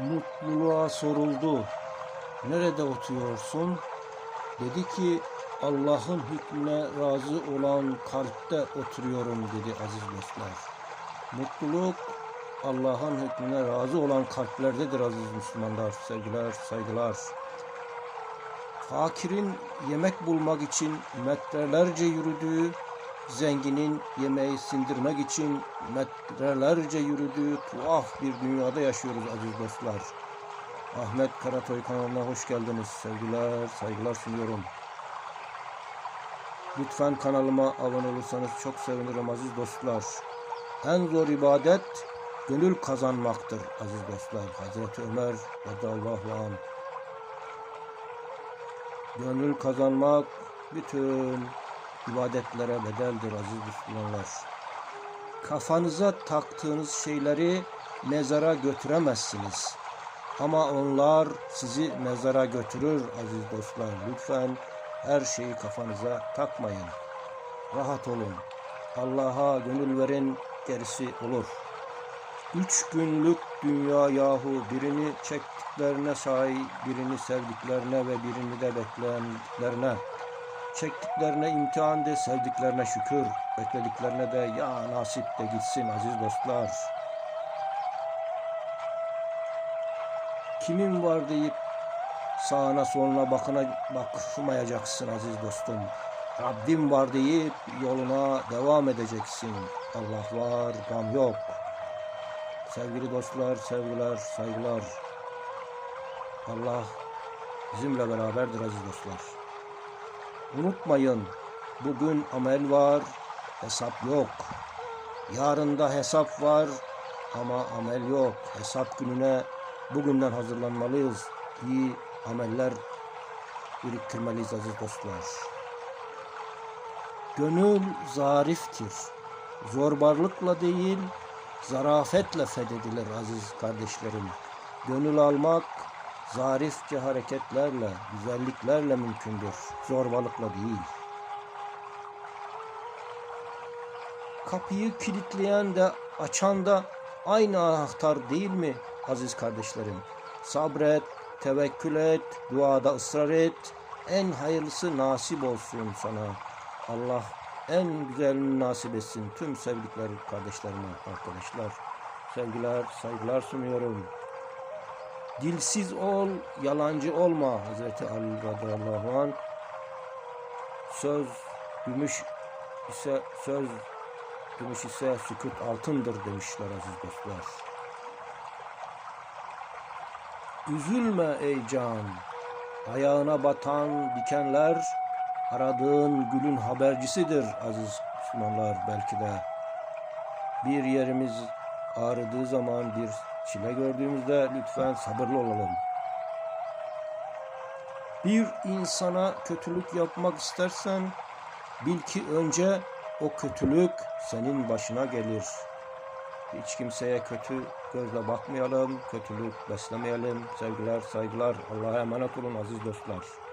mutluluğa soruldu. Nerede oturuyorsun? Dedi ki Allah'ın hükmüne razı olan kalpte oturuyorum dedi aziz dostlar. Mutluluk Allah'ın hükmüne razı olan kalplerdedir aziz Müslümanlar, sevgiler, saygılar. Fakirin yemek bulmak için metrelerce yürüdüğü, zenginin yemeği sindirmek için metrelerce yürüdüğü tuhaf bir dünyada yaşıyoruz aziz dostlar. Ahmet Karatoy kanalına hoş geldiniz. Sevgiler, saygılar sunuyorum. Lütfen kanalıma abone olursanız çok sevinirim aziz dostlar. En zor ibadet gönül kazanmaktır aziz dostlar. Hazreti Ömer radıyallahu anh. Gönül kazanmak bütün ibadetlere bedeldir aziz Müslümanlar. Kafanıza taktığınız şeyleri mezara götüremezsiniz. Ama onlar sizi mezara götürür aziz dostlar. Lütfen her şeyi kafanıza takmayın. Rahat olun. Allah'a gönül verin, gerisi olur. Üç günlük dünya yahu birini çektiklerine say, birini sevdiklerine ve birini de beklendiklerine. Çektiklerine imtihan de, sevdiklerine şükür, beklediklerine de ya nasip de gitsin aziz dostlar. Kimin var deyip sağına soluna bakına bakmayacaksın aziz dostum. Rabbim var deyip yoluna devam edeceksin. Allah var, gam yok. Sevgili dostlar, sevgiler, saygılar. Allah bizimle beraberdir aziz dostlar. Unutmayın, bugün amel var, hesap yok. Yarında hesap var ama amel yok. Hesap gününe bugünden hazırlanmalıyız. İyi ameller biriktirmeliyiz aziz dostlar. Gönül zariftir. Zorbarlıkla değil, zarafetle fethedilir aziz kardeşlerim. Gönül almak zarifçe hareketlerle, güzelliklerle mümkündür. Zorbalıkla değil. Kapıyı kilitleyen de açan da aynı anahtar değil mi aziz kardeşlerim? Sabret, tevekkül et, duada ısrar et. En hayırlısı nasip olsun sana. Allah en güzelini nasip etsin tüm sevdikleri kardeşlerime, arkadaşlar. Sevgiler, saygılar sunuyorum. Dilsiz ol, yalancı olma Hazreti Ali radıyallahu anh. Söz gümüş ise söz gümüş ise sükut altındır demişler aziz dostlar. Üzülme ey can, ayağına batan dikenler aradığın gülün habercisidir aziz Müslümanlar belki de. Bir yerimiz ağrıdığı zaman bir çile gördüğümüzde lütfen sabırlı olalım. Bir insana kötülük yapmak istersen bil ki önce o kötülük senin başına gelir. Hiç kimseye kötü gözle bakmayalım, kötülük beslemeyelim. Sevgiler, saygılar. Allah'a emanet olun aziz dostlar.